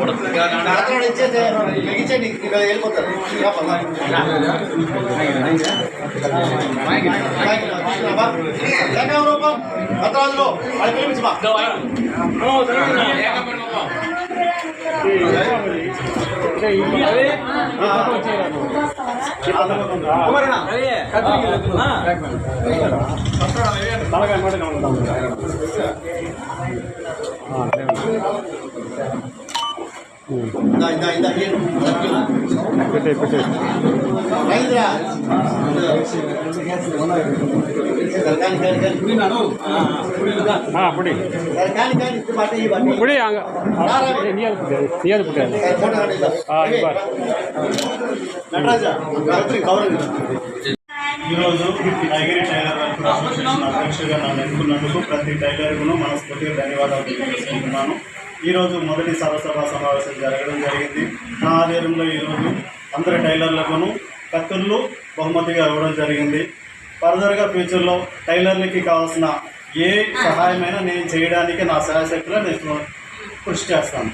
అక్కడ ఇచ్చేస్తే ఇచ్చేయండి భద్రాజులో అది పిలిపించమా ఇందా పెట్టే టైలర్ వర్క్ అధ్యక్షుడిగా నన్ను ఎన్నుకున్నందుకు ప్రతి టైలర్కును మనస్ఫూర్తిగా ధన్యవాదాలు తెలియజేసుకుంటున్నాను ఈరోజు మొదటి సర్వసభ సమావేశం జరగడం జరిగింది. నా ఆధ్వర్యంలో ఈరోజు అందరి టైలర్లకును కత్తులు బహుమతిగా ఇవ్వడం జరిగింది. ఫర్దర్గా ఫ్యూచర్లో టైలర్లకి కావాల్సిన ఏ సహాయమైనా నేను చేయడానికి నా సహాయశక్తిలో నేను కృషి చేస్తాను.